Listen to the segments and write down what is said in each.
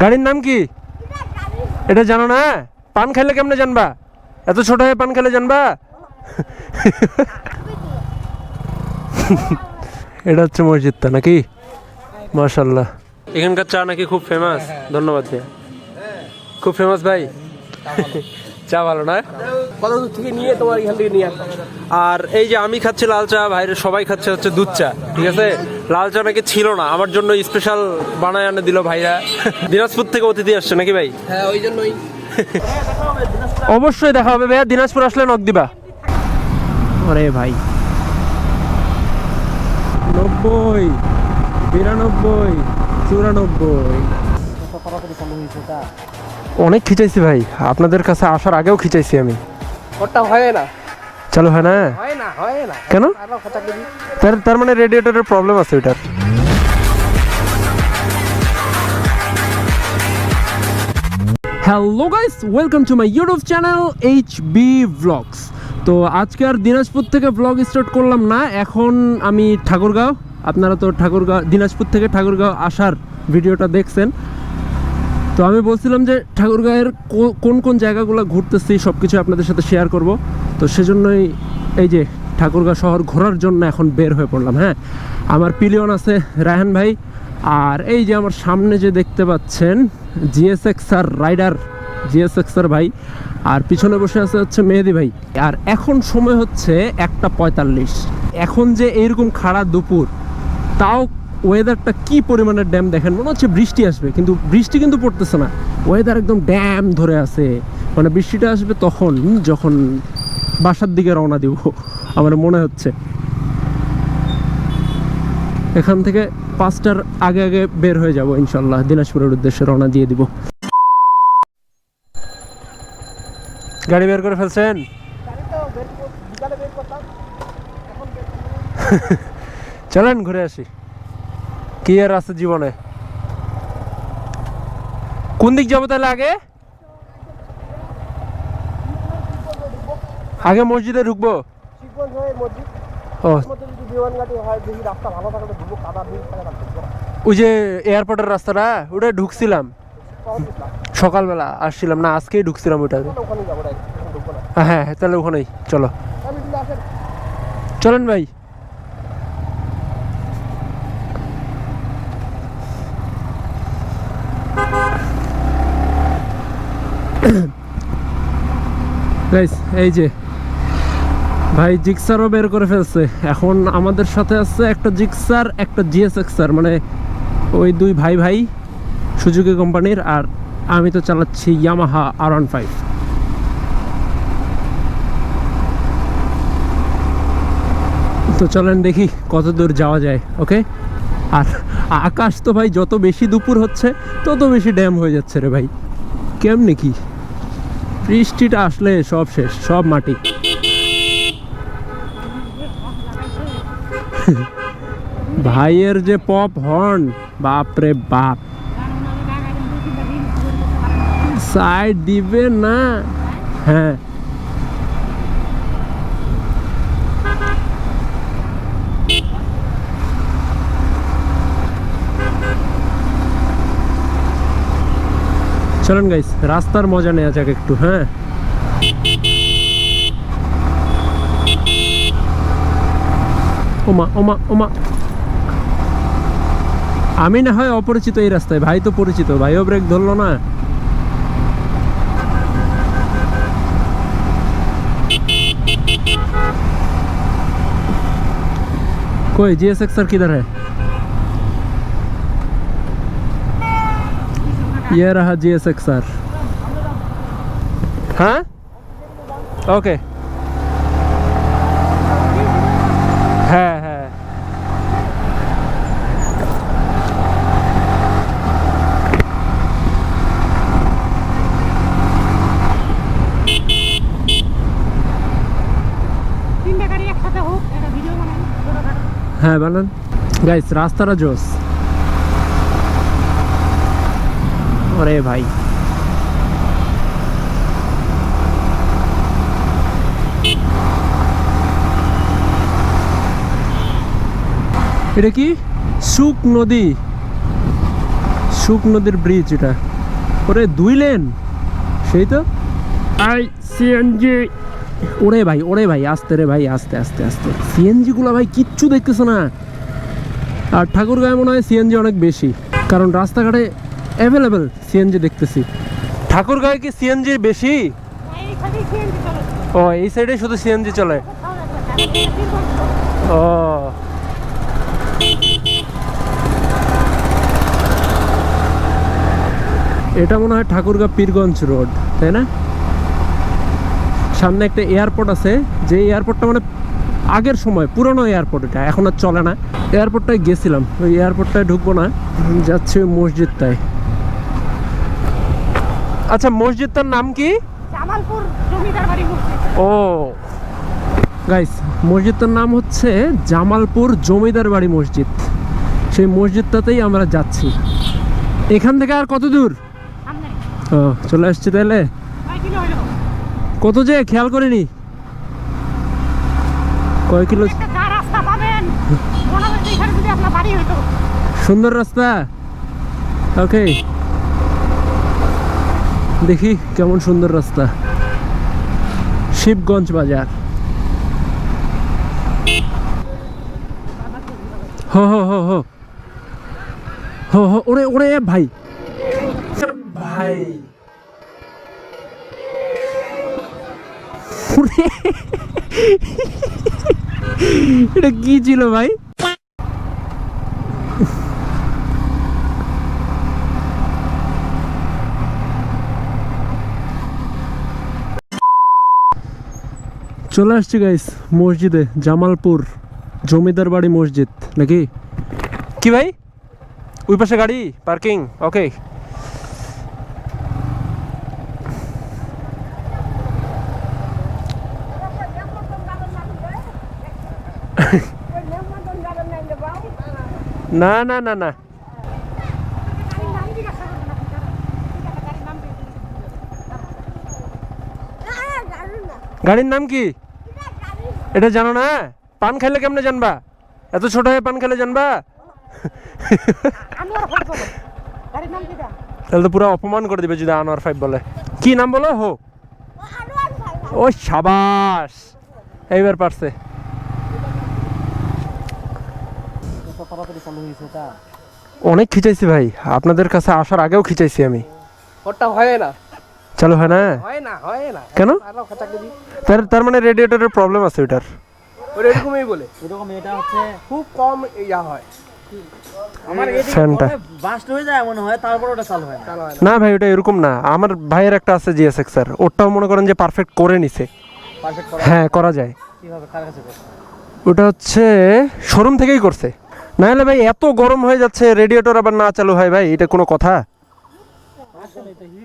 গাড়ির নাম কি? এটা জানো না? পান খেলে কেমনে জানবা? এত ছোট হয়ে পান খেলে জানবা? এটা হচ্ছে মসজিদটা, নাকি? মাশাল্লাহ এখানকার চা নাকি খুব ফেমাস ধন্যবাদ ভাই খুব ফেমাস ভাই। চা ভালো না? কত দূর থেকে নিয়ে তোমার এখান থেকে নিয়ে আর এই যে আমি খাচ্ছি লাল চা ভাইরে সবাই খাচ্ছে হচ্ছে দুধ চা ঠিক আছে? লাল চা নাকি ছিল না আমার জন্য স্পেশাল বানায় আনে দিল ভাইরা। দিনাজপুর থেকে অতিথি আসছে নাকি ভাই? হ্যাঁ ওই জন্যই। অবশ্যই দেখা হবে ভাইয়া দিনাজপুর আসলে নক দিবা। আরে ভাই। নব্বই বিরানব্বই চুরানব্বই। অনেক খিচাইছি ভাই। আপনাদের কাছে আসার আগেও খিচাইছি আমি। ওটা হয় না। চালু হয় না? হয় না হয় না। কেন? তার তার মানে রেডিয়েটরের প্রবলেম আছে ওইটার। Hello guys welcome to my YouTube channel H B blogs তো আজকে আর দিনাজপুর থেকে ব্লগ স্টার্ট করলাম না এখন আমি ঠাকুরগাঁও। আপনারা তো ঠাকুরগাঁও দিনাজপুর থেকে ঠাকুরগাঁও আসার ভিডিওটা দেখছেন। তো আমি বলছিলাম যে ঠাকুরগাঁয়ের কোন কোন জায়গাগুলো ঘুরতেছি সব কিছু আপনাদের সাথে শেয়ার করব। তো সেজন্যই এই যে ঠাকুরগাঁও শহর ঘোরার জন্য এখন বের হয়ে পড়লাম হ্যাঁ? আমার পিলিয়ন আছে রায়হান ভাই, আর এই যে আমার সামনে যে দেখতে পাচ্ছেন GSX R rider GSX R ভাই, আর পিছনে বসে আছে হচ্ছে মেহেদি ভাই। আর এখন সময় হচ্ছে একটা পঁয়তাল্লিশ। এখন যে এইরকম খাড়া দুপুর, তাও ওয়েদারটা কি পরিমাণের ড্যাম দেখেন? মনে হচ্ছে বৃষ্টি আসবে কিন্তু বৃষ্টি কিন্তু পড়তেছে না। ওয়েদার একদম ড্যাম ধরে আছে। মানে বৃষ্টিটা আসবে তখন যখন বাসার দিকে রওনা দিব আমার মনে হচ্ছে। এখান থেকে পাঁচটার আগে আগে বের হয়ে যাব ইনশাল্লাহ দিনাজপুরের উদ্দেশ্যে রওনা দিয়ে দিব। গাড়ি বের করে ফেলছেন? চলেন ঘুরে আসি। কি আর আছে জীবনে। কোন দিক যাব তাহলে আগে? আগে মসজিদে ঢুকবো। ওই যে এয়ারপোর্টের রাস্তাটা, ওটা ঢুকছিলাম। সকালবেলা আসছিলাম। না, আজকেই ঢুকছিলাম ওটাতে। হ্যাঁ হ্যাঁ তাহলে ওখানেই। চলো। চলেন ভাই। এই যে ভাই জিক্সারও বের করে ফেলছে। এখন আমাদের সাথে আছে একটা জিক্সার, একটা জিএসএক্সার মানে ওই দুই ভাই ভাই সুজুকি কোম্পানির, আর আমি তো চালাচ্ছি ইয়ামাহা আর ওয়ান ফাইভ তো চলেন দেখি কত দূর যাওয়া যায়, ওকে? আর আকাশ তো ভাই যত বেশি দুপুর হচ্ছে, তত বেশি ড্যাম হয়ে যাচ্ছে রে ভাই। কেমনে কি? বৃষ্টিটা আসলে সব শেষ, সব মাটি। ভাইয়ের যে পপ হর্ন বাপরে বাপ। সাইড দিবে না। হ্যাঁ। চলুন গাইস রাস্তার মজা নেওয়া যাক একটু হ্যাঁ ওমা ওমা ওমা আমি না হয় অপরিচিত এই রাস্তায় ভাই তো পরিচিত ভাইও ব্রেক ধরলো না कोई जी एस एक्सर किधर है ये रहा जी एस एक्सर हाँ ओके হ্যাঁ হ্যাঁ তিনটা গাড়ি একসাথে হোক একটা ভিডিও বানাই ছোটখাটো হ্যাঁ বানান গাইস রাস্তাটা জোস ওরে ভাই। এটা কি? সুক নদী। সুখ নদীর ব্রিজ এটা। ওরে দুই লেন সেই তো? আই সিএনজি ওরে ভাই ওরে ভাই আস্তে রে ভাই আস্তে আস্তে আস্তে। সিএনজি গুলো ভাই কিচ্ছু দেখতেছে না। আর ঠাকুরগাঁয়ে মনে হয় সিএনজি অনেক বেশি। কারণ রাস্তাঘাটে অ্যাভেলেবেল সিএনজি দেখতেছি। ঠাকুরগাঁয়ে কি সিএনজি বেশি? চলে। ও এই সাইডে শুধু সিএনজি চলে। ও। এটা মনে হয় ঠাকুরগাঁ পীরগঞ্জ রোড তাই না? সামনে একটা এয়ারপোর্ট আছে যে এয়ারপোর্টটা মানে আগের সময় পুরনো এয়ারপোর্ট এটা এখন আর চলে না। এয়ারপোর্টটায় গেছিলাম ওই এয়ারপোর্টটায় ঢুকবো না যাচ্ছে ওই মসজিদটায়। আচ্ছা মসজিদটার নাম কি? জামালপুর জমিদার বাড়ি মসজিদ। ও। গাইস মসজিদটার নাম হচ্ছে জামালপুর জমিদার বাড়ি মসজিদ। সেই মসজিদটাতেই আমরা যাচ্ছি। এখান থেকে আর কত দূর? ও চলে আসছি তাহলে? কত যে খেয়াল করিনি। কয় কিলো? যা রাস্তা পাবেন মনে হয় যে এখানে যদি আপনার বাড়ি হইতো সুন্দর রাস্তা ওকে দেখি কেমন সুন্দর রাস্তা। শিবগঞ্জ বাজার। হো হো হো হো। হো হো ওরে ওরে ভাই। ভাই। এটা কি ছিল ভাই? চলে আসছি গাইস মসজিদে, জামালপুর, জমিদার বাড়ি মসজিদ, নাকি? কি ভাই? ওই পাশে গাড়ি পার্কিং ওকে না না না না গাড়ির নাম জিজ্ঞাসা করবেন আপনি কারণ গাড়ির নাম দিয়ে গাড়ির নাম কি? এটা জানো না? পান খাইলে কেমনে জানবা? এত ছোট হয়ে পান খেলে জানবা? আমি আর ফোন করব। গাড়ির নাম কি দাম তাহলে তো পুরো অপমান করে দিবে যদি আনোয়ার ফাইভ বলে। কি নাম বলো? হো। ও সাবাস। এইবার পারছে। অনেক খিচাইছি ভাই। আপনাদের কাছে আসার আগেও খিচাইছি আমি। ওটা হয় না। চালু হয় না? হয় না হয় না। কেন? আরও তার তার মানে রেডিয়েটরের প্রবলেম আছে ওইটার। ওর এরকমই বলে। এরকম এটা হচ্ছে খুব কম ইয়া হয়। ফ্যানটা বাস্ট হয়ে যায় মনে হয় তারপর ওটা চালু হয় না। ভাই ওটা এরকম না। আমার ভাইয়ের একটা আছে জিএসএক্স স্যার ওটাও মনে করেন যে পারফেক্ট করে নিছে। হ্যাঁ করা যায়। কীভাবে? কার কাছে করতে ওটা হচ্ছে শোরুম থেকেই করছে। না হলে ভাই এত গরম হয়ে যাচ্ছে রেডিয়েটর আবার না চালু হয় ভাই এটা কোনো কথা?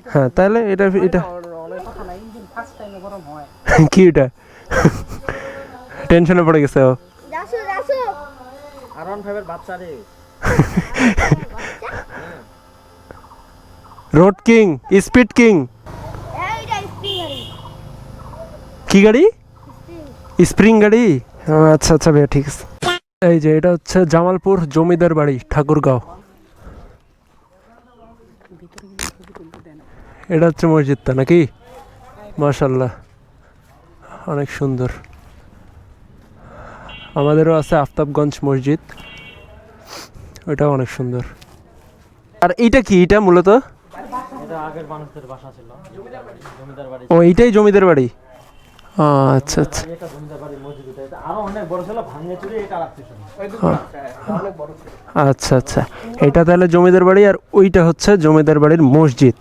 হ্যাঁ তাহলে এটা এটা কি এটা? টেনশনে পড়ে গেছে ও। রোড কিং স্পিড কিং কি গাড়ি? স্প্রিং গাড়ি? আচ্ছা আচ্ছা ভাইয়া ঠিক আছে। এই যে এটা হচ্ছে জামালপুর জমিদার বাড়ি ঠাকুরগাঁও। এটা হচ্ছে মসজিদটা নাকি? মাশাল্লাহ অনেক সুন্দর। আমাদেরও আছে আফতাবগঞ্জ মসজিদ। ওটাও অনেক সুন্দর। আর এইটা কি? এটা মূলত? ও এইটাই জমিদার বাড়ি? আচ্ছা আচ্ছা। আচ্ছা আচ্ছা। এটা তাহলে জমিদার বাড়ি আর ওইটা হচ্ছে জমিদার বাড়ির মসজিদ।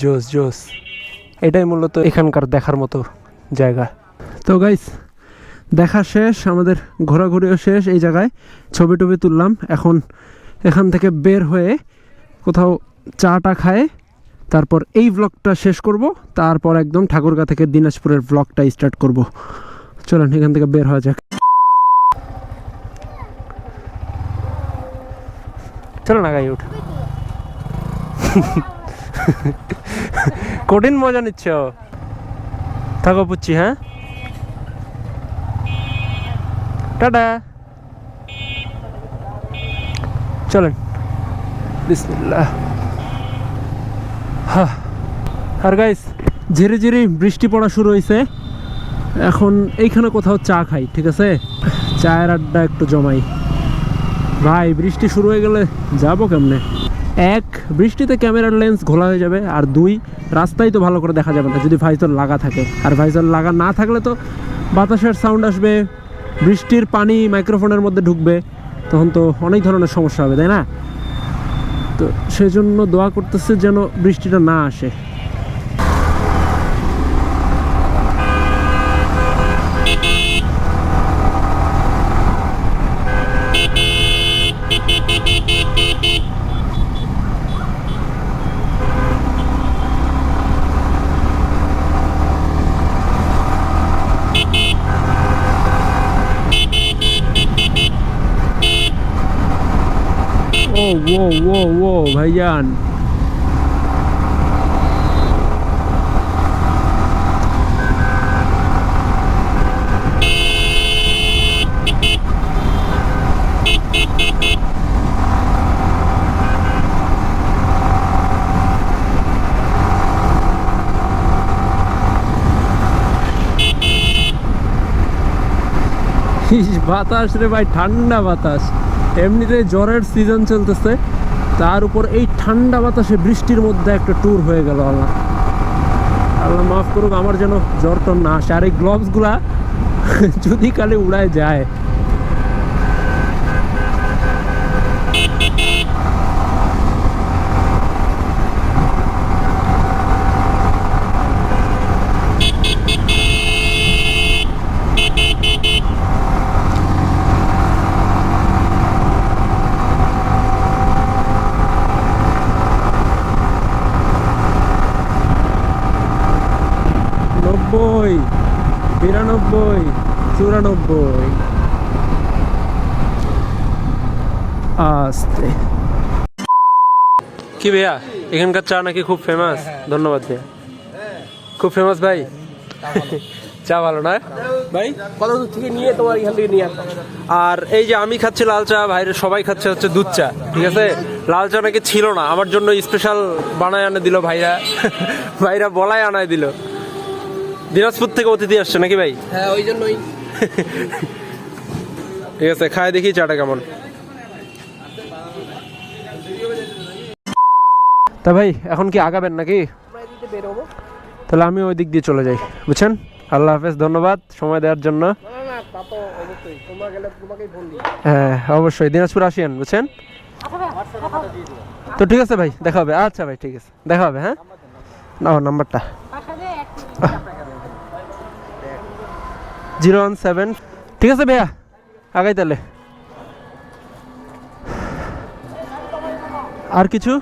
জোস জোস। এটাই মূলত এখানকার দেখার মতো জায়গা। তো গাইস দেখা শেষ, আমাদের ঘোরাঘুরিও শেষ এই জায়গায়। ছবি টবি তুললাম, এখন এখান থেকে বের হয়ে কোথাও চাটা খায় তারপর এই ব্লগটা শেষ করব, তারপর একদম ঠাকুরগা থেকে দিনাজপুরের ব্লগটা স্টার্ট করব। চলেন, এখান থেকে বের হওয়া যাক। চলো না গাই উঠ। কঠিন মজা নিচ্ছ? থাকো পুচ্ছি হ্যাঁ? টাটা। চলেন। আর গাইস ঝিরি ঝিরি বৃষ্টি পড়া শুরু হয়েছে এখন এইখানে কোথাও চা খাই, ঠিক আছে? চায়ের আড্ডা একটু জমাই। ভাই, বৃষ্টি শুরু হয়ে গেলে যাব কেমনে? এক, বৃষ্টিতে ক্যামেরার লেন্স ঘোলা হয়ে যাবে। আর দুই রাস্তায় তো ভালো করে দেখা যাবে না, যদি ভাইজার লাগা থাকে। আর ভাইজার লাগা না থাকলে তো বাতাসের সাউন্ড আসবে, বৃষ্টির পানি মাইক্রোফোনের মধ্যে ঢুকবে, তখন তো অনেক ধরনের সমস্যা হবে, তাই না? তো সেজন্য দোয়া করতেছে যেন বৃষ্টিটা না আসে। ও ও ও ভাইজান। বাতাস রে ভাই ঠান্ডা বাতাস। এমনিতে জ্বরের সিজন চলতেছে। তার উপর এই ঠান্ডা বাতাসে বৃষ্টির মধ্যে একটা ট্যুর হয়ে গেল আল্লাহ। আল্লাহ মাফ করুক, আমার যেন জ্বর টর না আসে। আর এই গ্লোভসগুলা যদি কালে উড়ায় যায় বিরানব্বই চুরানব্বই। আস্তে। কি ভাইয়া এখানকার চা নাকি খুব ফেমাস ধন্যবাদ ভাইয়া। খুব ফেমাস ভাই? চা ভালো না? ভাই? কত দূর থেকে নিয়ে তোমার এখান থেকে নিয়ে আর এই যে আমি খাচ্ছি লাল চা ভাইরে সবাই খাচ্ছে হচ্ছে দুধ চা ঠিক আছে? লাল চা নাকি ছিল না আমার জন্য স্পেশাল বানায় আনে দিল ভাইরা। ভাইরা বলাই আনায় দিল। দিনাজপুর থেকে অতিথি আসছে নাকি ভাই? হ্যাঁ ওই জন্যই। ঠিক আছে খায় দেখি চাটা কেমন। তা ভাই এখন কি আগাবেন নাকি? আমরা এদিকে বেরোবো। তাহলে আমি ওই দিক দিয়ে চলে যাই বুঝছেন? আল্লাহ হাফেজ ধন্যবাদ সময় দেওয়ার জন্য। না না তা তো অবশ্যই। তোমরা গেলে তোমাকেই ফোন দিই হ্যাঁ অবশ্যই দিনাজপুর আসিয়েন বুঝছেন? তো ঠিক আছে ভাই দেখা হবে। আচ্ছা ভাই ঠিক আছে দেখা হবে হ্যাঁ? নাও নাম্বারটা বাসাতে এক জিরো ওয়ান সেভেন। ঠিক আছে ভাইয়া, আগাই তাহলে। আর কিছু?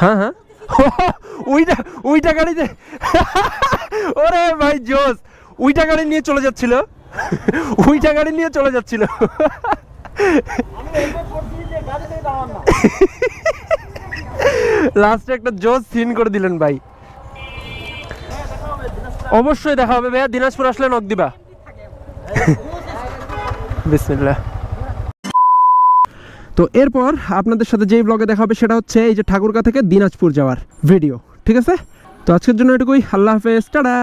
হ্যাঁ হ্যাঁ। ওইটা ওইটা গাড়িতে। ওরে ভাই, জোস। ওইটা গাড়ি নিয়ে চলে যাচ্ছিল। ওইটা গাড়ি নিয়ে চলে যাচ্ছিল। লাস্টে একটা জোস সিন করে দিলেন ভাই। অবশ্যই দেখা হবে ভাইয়া। দিনাজপুর আসলে নক দিবা। বিসমিল্লাহ। তো এরপর আপনাদের সাথে যেই ব্লগে দেখা হবে সেটা হচ্ছে এই যে ঠাকুরগা থেকে দিনাজপুর যাওয়ার ভিডিও ঠিক আছে? তো আজকের জন্য এটুকুই। আল্লাহ হাফেজ। টাটা!